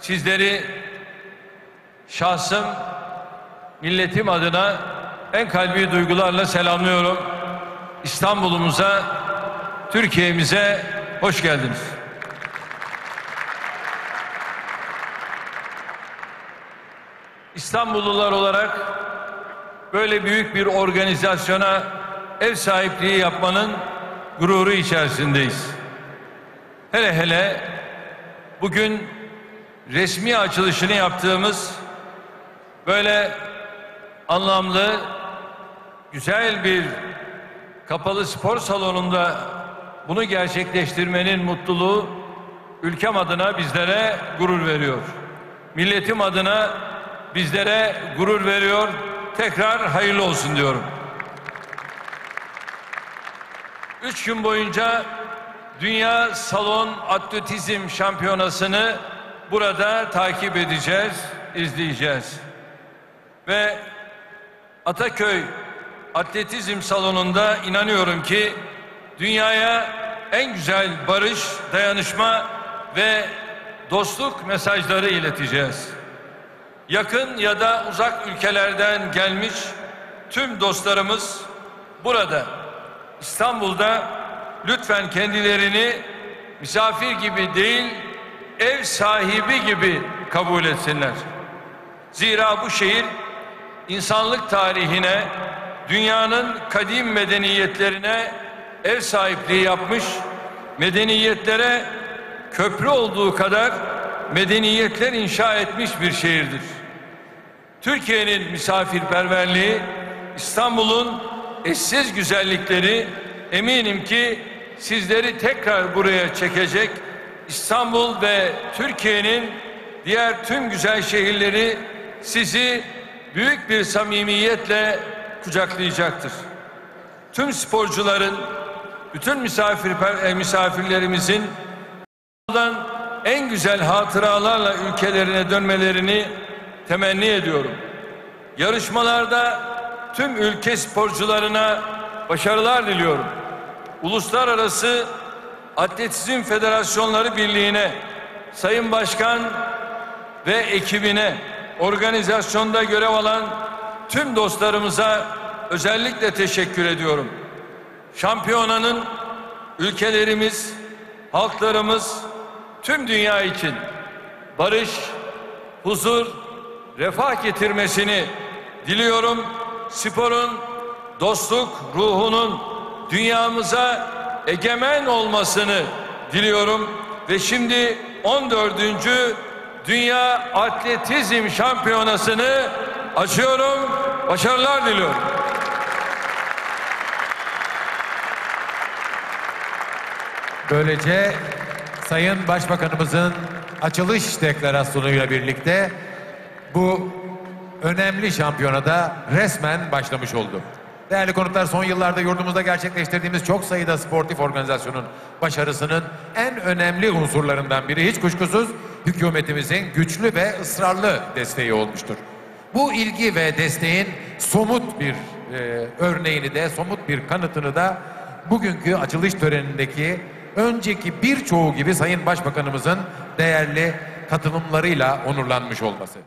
Sizleri şahsım, milletim adına en kalbi duygularla selamlıyorum. İstanbul'umuza, Türkiye'mize hoş geldiniz. İstanbullular olarak böyle büyük bir organizasyona ev sahipliği yapmanın gururu içerisindeyiz. Hele hele bugün resmi açılışını yaptığımız böyle anlamlı güzel bir kapalı spor salonunda bunu gerçekleştirmenin mutluluğu ülkem adına bizlere gurur veriyor. Milletim adına bizlere gurur veriyor. Tekrar hayırlı olsun diyorum. Üç gün boyunca Dünya Salon Atletizm Şampiyonası'nı burada takip edeceğiz, izleyeceğiz. Ve Ataköy Atletizm Salonu'nda inanıyorum ki dünyaya en güzel barış, dayanışma ve dostluk mesajları ileteceğiz. Yakın ya da uzak ülkelerden gelmiş tüm dostlarımız burada İstanbul'da lütfen kendilerini misafir gibi değil ev sahibi gibi kabul etsinler. Zira bu şehir insanlık tarihine, dünyanın kadim medeniyetlerine ev sahipliği yapmış, medeniyetlere köprü olduğu kadar medeniyetler inşa etmiş bir şehirdir. Türkiye'nin misafirperverliği, İstanbul'un eşsiz güzellikleri eminim ki sizleri tekrar buraya çekecek. İstanbul ve Türkiye'nin diğer tüm güzel şehirleri sizi büyük bir samimiyetle kucaklayacaktır. Tüm sporcuların, bütün misafir, misafirlerimizin en güzel hatıralarla ülkelerine dönmelerini temenni ediyorum. Yarışmalarda tüm ülke sporcularına başarılar diliyorum. Uluslararası Atletizm Federasyonları Birliği'ne, Sayın Başkan ve ekibine, organizasyonda görev alan tüm dostlarımıza özellikle teşekkür ediyorum. Şampiyonanın ülkelerimiz, halklarımız tüm dünya için barış, huzur, refah getirmesini diliyorum. Sporun dostluk ruhunun dünyamıza egemen olmasını diliyorum ve şimdi 14. Dünya Atletizm Şampiyonası'nı açıyorum. Başarılar diliyorum. Böylece Sayın Başbakanımızın açılış deklarasyonuyla birlikte bu önemli şampiyonada resmen başlamış oldu. Değerli konuklar son yıllarda yurdumuzda gerçekleştirdiğimiz çok sayıda sportif organizasyonun başarısının en önemli unsurlarından biri hiç kuşkusuz hükümetimizin güçlü ve ısrarlı desteği olmuştur. Bu ilgi ve desteğin somut bir e, örneğini de somut bir kanıtını da bugünkü açılış törenindeki önceki birçoğu gibi Sayın Başbakanımızın değerli katılımlarıyla onurlanmış olması.